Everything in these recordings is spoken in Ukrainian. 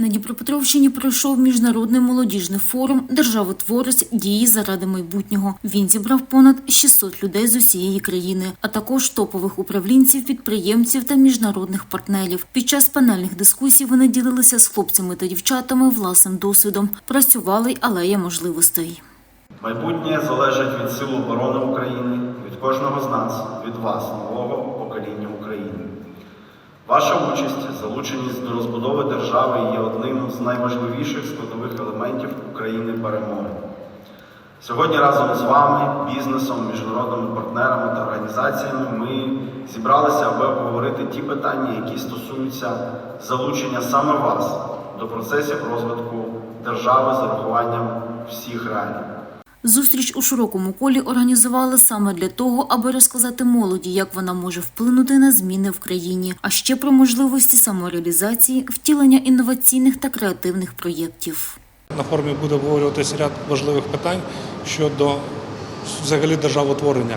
На Дніпропетровщині пройшов міжнародний молодіжний форум Державотворець дії заради майбутнього. Він зібрав понад 600 людей з усієї країни, а також топових управлінців, підприємців та міжнародних партнерів. Під час панельних дискусій вони ділилися з хлопцями та дівчатами власним досвідом. Працювали й алея можливостей. Майбутнє залежить від сил оборони України, від кожного з нас, від вас, нового покоління України. Ваша участь, залученість до розбудови держави є одним з найважливіших складових елементів України перемоги. Сьогодні разом з вами, бізнесом, міжнародними партнерами та організаціями ми зібралися, аби обговорити ті питання, які стосуються залучення саме вас до процесів розвитку держави з урахуванням всіх реалій. Зустріч у широкому колі організували саме для того, аби розказати молоді, як вона може вплинути на зміни в країні, а ще про можливості самореалізації, втілення інноваційних та креативних проєктів. На форумі буде обговорюватися ряд важливих питань щодо взагалі державотворення,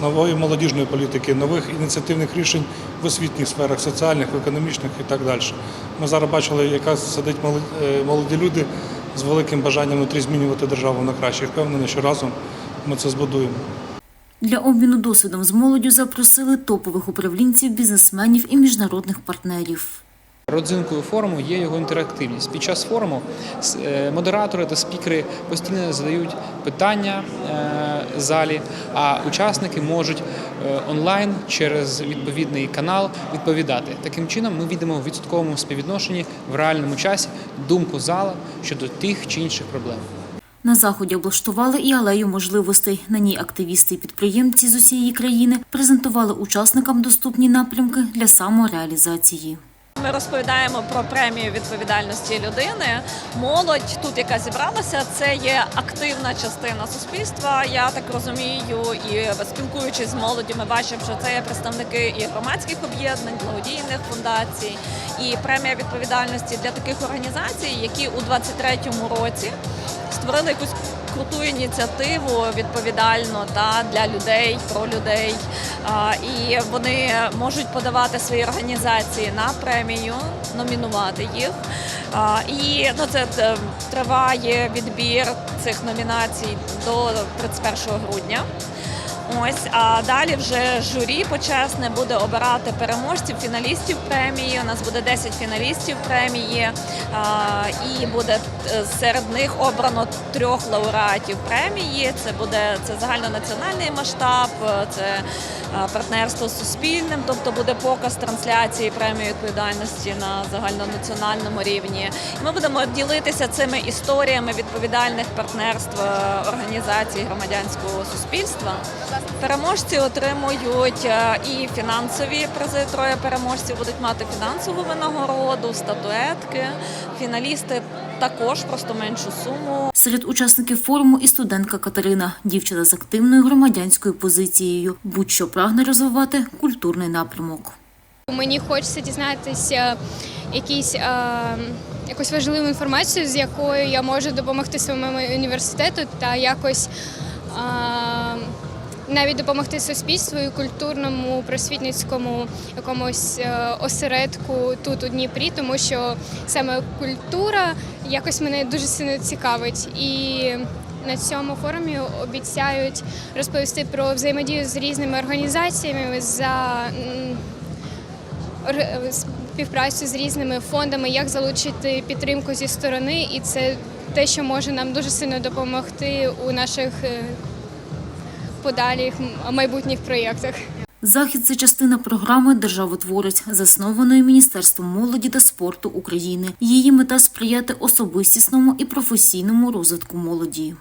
нової молодіжної політики, нових ініціативних рішень в освітніх сферах, соціальних, економічних і так далі. Ми зараз бачили, яка сидить молоді- е, молоді люди з великим бажанням внутрі змінювати державу на краще. Впевнений, що разом ми це збудуємо. Для обміну досвідом з молоддю запросили топових управлінців, бізнесменів і міжнародних партнерів. Родзинкою форуму є його інтерактивність. Під час форуму е, модератори та спікери постійно задають питання е, залі, а учасники можуть е, онлайн через відповідний канал відповідати. Таким чином, ми віддаємо в відсотковому співвідношенні в реальному часі думку зала щодо тих чи інших проблем. На заході облаштували і алею можливостей. На ній активісти і підприємці з усієї країни презентували учасникам доступні напрямки для самореалізації. Ми розповідаємо про премію відповідальності людини. Молодь тут, яка зібралася, це є активна частина суспільства. Я так розумію, і спілкуючись з молоддю, ми бачимо, що це є представники і громадських об'єднань, благодійних фундацій, і премія відповідальності для таких організацій, які у 23-му році створили якусь круту ініціативу відповідальну та для людей про людей. І вони можуть подавати свої організації на премію, номінувати їх. І ну, це е, триває відбір цих номінацій до 31 грудня. Ось, а далі вже журі почесне буде обирати переможців, фіналістів премії. У нас буде 10 фіналістів премії, і буде е, серед них обрано трьох лауреатів премії. Це буде це загальнонаціональний масштаб, е, це е, партнерство з суспільним, тобто буде показ трансляції премії відповідальності на загальнонаціональному рівні. Ми будемо ділитися цими історіями відповідальних партнерств організацій громадянського суспільства. Переможці отримують е, і фінансові призи. Троє переможців будуть мати фінансову винагороду, статуетки. Фіналісти також просто меншу суму. Серед учасників форуму і студентка Катерина, дівчина з активною громадянською позицією, будь-що прагне розвивати культурний напрямок. Мені хочеться дізнатися якісь, е, якусь важливу інформацію, з якою я можу допомогти своєму університету та якось е, навіть допомогти суспільству і культурному просвітницькому якомусь е, осередку тут у Дніпрі, тому що саме культура якось мене дуже сильно цікавить. І на цьому форумі обіцяють розповісти про взаємодію з різними організаціями за співпрацю з різними фондами, як залучити підтримку зі сторони, і це те, що може нам дуже сильно допомогти у наших подаліх майбутніх проєктах. Захід це частина програми Державотворець, заснованої Міністерством молоді та спорту України. Її мета сприяти особистісному і професійному розвитку молоді.